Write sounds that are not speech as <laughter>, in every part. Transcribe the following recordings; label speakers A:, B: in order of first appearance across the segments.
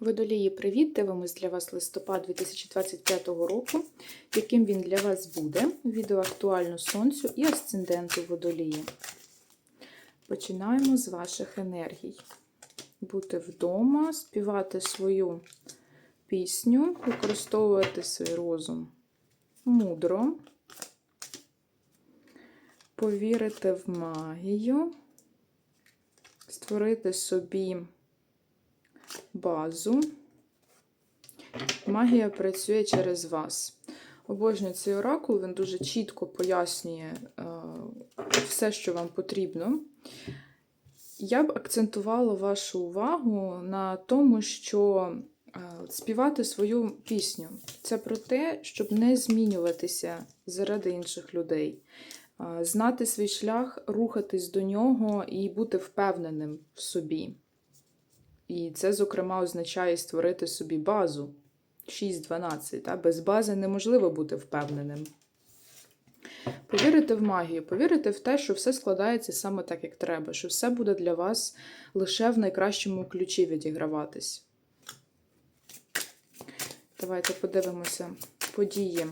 A: Водолії, привіт! Дивимось для вас листопад 2025 року, яким він для вас буде. Відео актуально Сонцю і асценденту Водолії. Починаємо з ваших енергій. Бути вдома, співати свою пісню, використовувати свій розум мудро, повірити в магію, створити собі базу. Магія працює через вас. Обожнюю цей оракул, він дуже чітко пояснює е, все, що вам потрібно. Я б акцентувала вашу увагу на тому, що е, співати свою пісню це про те, щоб не змінюватися заради інших людей, е, знати свій шлях, рухатись до нього і бути впевненим в собі. І це, зокрема, означає створити собі базу 6-12. Та? Без бази неможливо бути впевненим. Повірити в магію, повірити в те, що все складається саме так, як треба, що все буде для вас лише в найкращому ключі відіграватись. Давайте подивимося події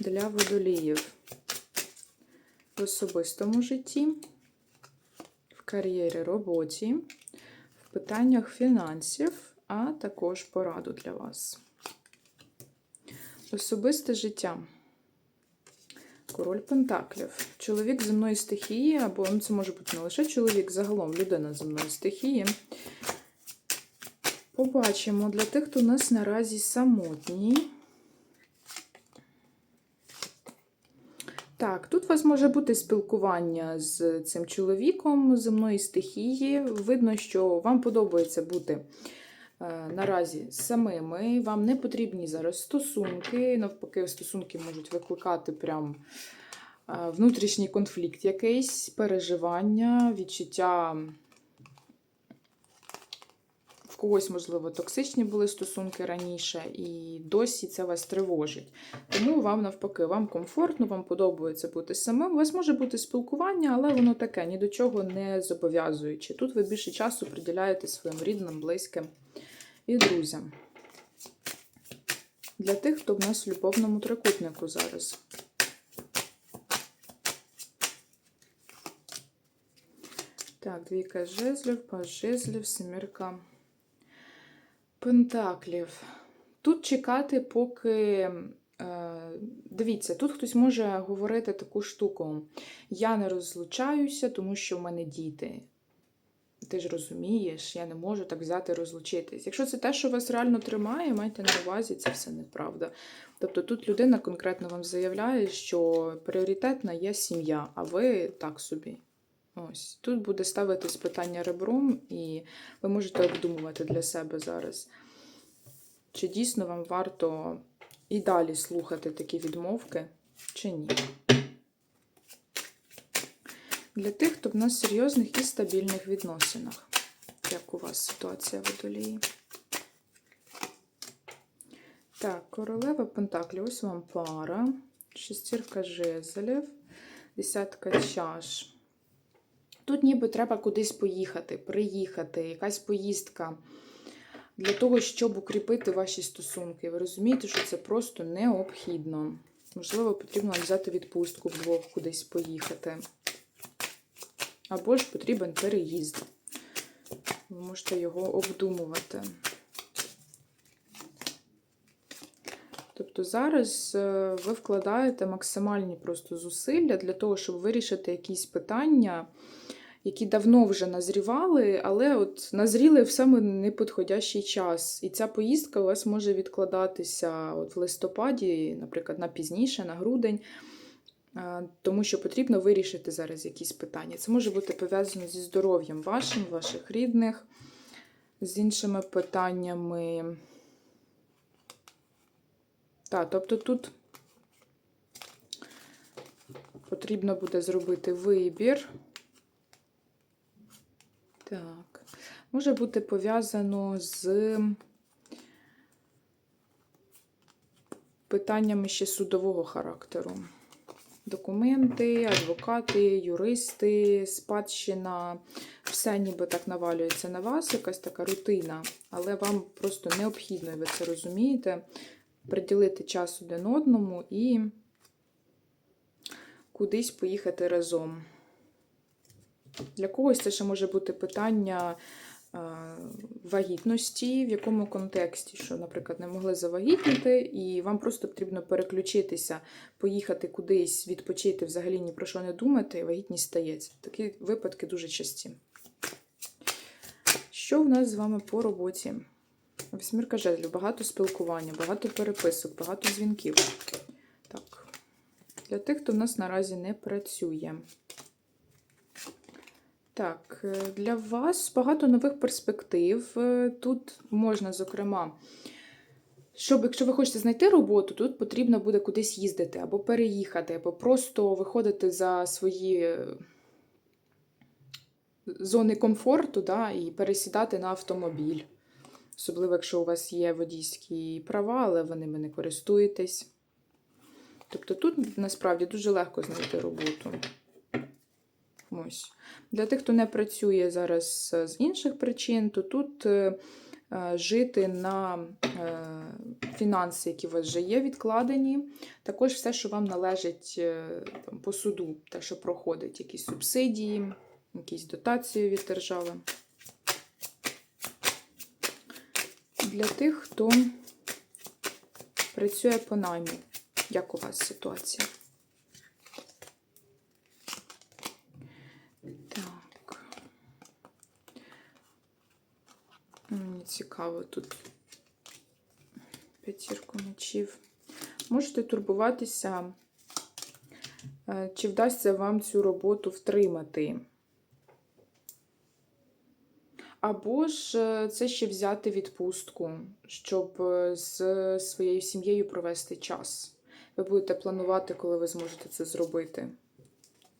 A: для водоліїв в особистому житті кар'єрі, роботі, в питаннях фінансів, а також пораду для вас. Особисте життя. Король Пентаклів. Чоловік земної стихії, або ну, це може бути не лише чоловік, загалом людина земної стихії. Побачимо для тих, хто у нас наразі самотній. Так, тут у вас може бути спілкування з цим чоловіком земної стихії. Видно, що вам подобається бути е, наразі самими. Вам не потрібні зараз стосунки. Навпаки, стосунки можуть викликати прям е, внутрішній конфлікт, якийсь переживання, відчуття. Когось, можливо, токсичні були стосунки раніше, і досі це вас тривожить. Тому вам, навпаки, вам комфортно, вам подобається бути самим. У вас може бути спілкування, але воно таке, ні до чого не зобов'язуючи. Тут ви більше часу приділяєте своїм рідним, близьким і друзям. Для тих, хто в нас в любовному трикутнику зараз. Так, двійка жезлів, паж жезлів, семірка пентаклів. Тут чекати, поки. Дивіться, тут хтось може говорити таку штуку. Я не розлучаюся, тому що в мене діти. Ти ж розумієш, я не можу так взяти розлучитись. Якщо це те, що вас реально тримає, майте на увазі, це все неправда. Тобто тут людина конкретно вам заявляє, що пріоритетна є сім'я, а ви так собі. Ось. Тут буде ставитись питання ребром, і ви можете обдумувати для себе зараз, чи дійсно вам варто і далі слухати такі відмовки, чи ні. Для тих, хто в нас серйозних і стабільних відносинах. Як у вас ситуація водолії? Так, королева Пентаклі, ось вам пара, шестірка жезлів, десятка чаш. Тут ніби треба кудись поїхати, приїхати, якась поїздка для того, щоб укріпити ваші стосунки. Ви розумієте, що це просто необхідно. Можливо, потрібно взяти відпустку вдвох кудись поїхати. Або ж потрібен переїзд. Ви можете його обдумувати. Тобто зараз е, ви вкладаєте максимальні просто зусилля для того, щоб вирішити якісь питання, які давно вже назрівали, але от назріли в саме неподходящий час. І ця поїздка у вас може відкладатися от в листопаді, наприклад, на пізніше, на грудень, тому що потрібно вирішити зараз якісь питання. Це може бути пов'язано зі здоров'ям вашим, ваших рідних, з іншими питаннями. Так, тобто тут потрібно буде зробити вибір. Так, може бути пов'язано з питаннями ще судового характеру. Документи, адвокати, юристи, спадщина, все ніби так навалюється на вас, якась така рутина, але вам просто необхідно, і ви це розумієте, приділити час один одному і кудись поїхати разом. Для когось це ще може бути питання е, вагітності, в якому контексті, що, наприклад, не могли завагітніти, і вам просто потрібно переключитися, поїхати кудись, відпочити, взагалі ні про що не думати, і вагітність стається. Такі випадки дуже часті. Що в нас з вами по роботі? Восьмірка жезлів, багато спілкування, багато переписок, багато дзвінків. Так. Для тих, хто в нас наразі не працює. Так, е, для вас багато нових перспектив. Е, Тут можна, зокрема, щоб, якщо ви хочете знайти роботу, тут потрібно буде кудись їздити, або переїхати, або просто виходити за свої е, зони комфорту да, і пересідати на автомобіль. Особливо, якщо у вас є водійські права, але ви ними не користуєтесь. Тобто тут насправді дуже легко знайти роботу. Ось. Для тих, хто не працює зараз з інших причин, то тут е, е, жити на е, фінанси, які у вас вже є відкладені. Також все, що вам належить по суду, те, що проходить, якісь субсидії, якісь дотації від держави. Для тих, хто працює по наймі, як у вас ситуація? Так. Мені цікаво тут п'ятірку мечів. Можете турбуватися, е, чи вдасться вам цю роботу втримати. Або ж е, це ще взяти відпустку, щоб е, з своєю сім'єю провести час. Ви будете планувати, коли ви зможете це зробити.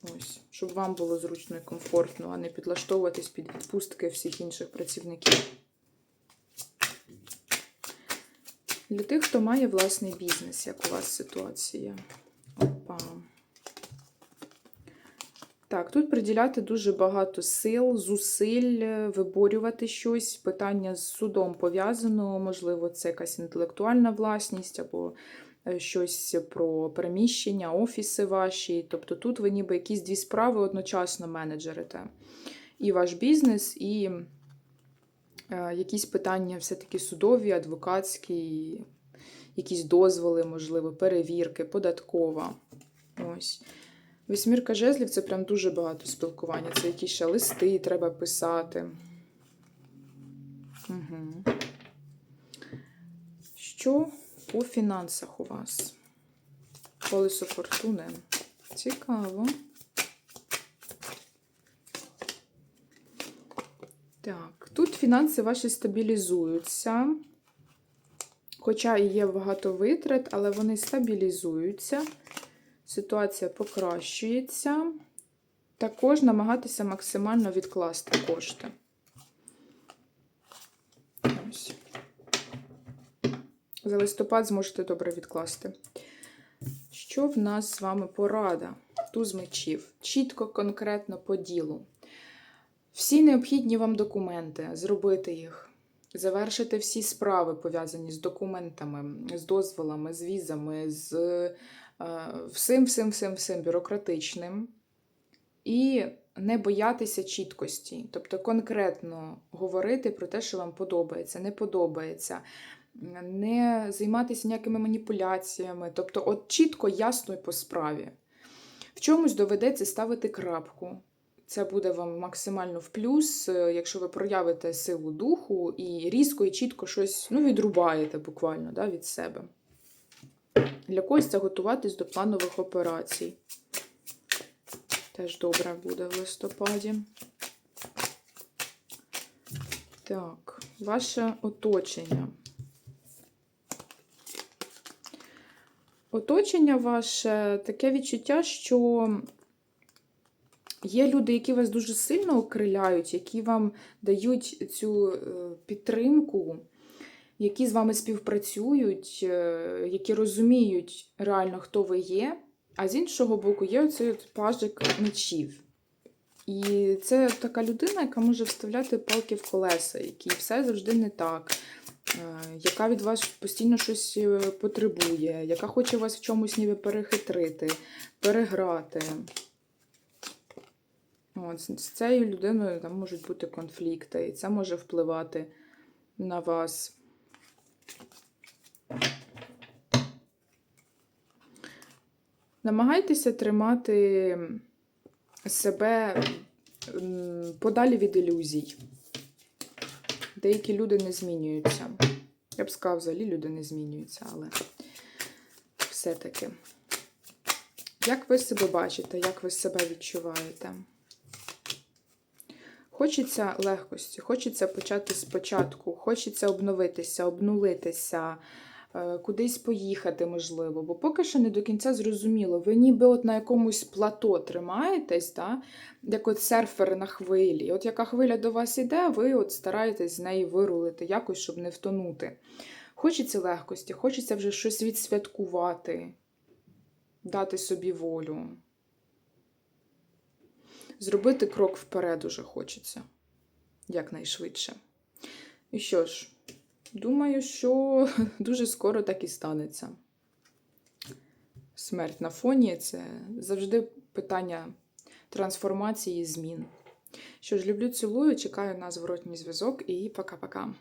A: Ось, щоб вам було зручно і комфортно, а не підлаштовуватись під відпустки всіх інших працівників. Для тих, хто має власний бізнес, як у вас ситуація. Опа. Так, тут приділяти дуже багато сил, зусиль, е, виборювати щось. Питання з судом пов'язано, можливо, це якась інтелектуальна власність або е, щось про переміщення, офіси ваші. Тобто тут ви ніби якісь дві справи одночасно менеджерите. І ваш бізнес, і якісь питання все-таки судові, адвокатські, якісь дозволи, можливо, перевірки, податкова. Ось. Вісьмірка жезлів це прям дуже багато спілкування. Це якісь ще листи треба писати. Угу. Що по фінансах у вас? Колесо фортуни. Цікаво. Так, тут фінанси ваші стабілізуються. Хоча і є багато витрат, але вони стабілізуються. Ситуація покращується. Також намагатися максимально відкласти кошти. Ось. За листопад зможете добре відкласти. Що в нас з вами порада? Туз мечів. Чітко, конкретно по ділу. Всі необхідні вам документи, зробити їх. Завершити всі справи, пов'язані з документами, з дозволами, з візами, з е, всім, всім, всім, всім бюрократичним. І не боятися чіткості. Тобто конкретно говорити про те, що вам подобається, не подобається, не займатися ніякими маніпуляціями. Тобто, от чітко, ясно і по справі. В чомусь доведеться ставити крапку. Це буде вам максимально в плюс, е, якщо ви проявите силу духу і різко і чітко щось ну, відрубаєте буквально да, від себе. Для когось це готуватись до планових операцій. Теж добре буде в листопаді. Так, ваше оточення. Оточення ваше таке відчуття, що є люди, які вас дуже сильно окриляють, які вам дають цю е, підтримку, які з вами співпрацюють, е, які розуміють реально, хто ви є, А з іншого боку, є оцей пажик мечів. І це така людина, яка може вставляти палки в колеса, якій все завжди не так, е, яка від вас постійно щось потребує, яка хоче вас в чомусь ніби перехитрити, переграти. От, з цією людиною там можуть бути конфлікти, і це може впливати на вас. Намагайтеся тримати себе подалі від ілюзій. Деякі люди не змінюються. Я б сказала, взагалі люди не змінюються, але все-таки. Як ви себе бачите, як ви себе відчуваєте? Хочеться легкості, хочеться почати спочатку, хочеться обновитися, обнулитися, е, кудись поїхати, можливо. Бо поки що не до кінця зрозуміло. Ви ніби от на якомусь плато тримаєтесь, да? як от серфер на хвилі. От яка хвиля до вас іде, ви от стараєтесь з неї вирулити, якось, щоб не втонути. Хочеться легкості, хочеться вже щось відсвяткувати, дати собі волю. Зробити крок вперед уже хочеться якнайшвидше. І що ж, думаю, що <laughs> дуже скоро так і станеться. Смерть на фоні це завжди питання трансформації, змін. Що ж, люблю, цілую, чекаю на зворотній зв'язок і пока-пока.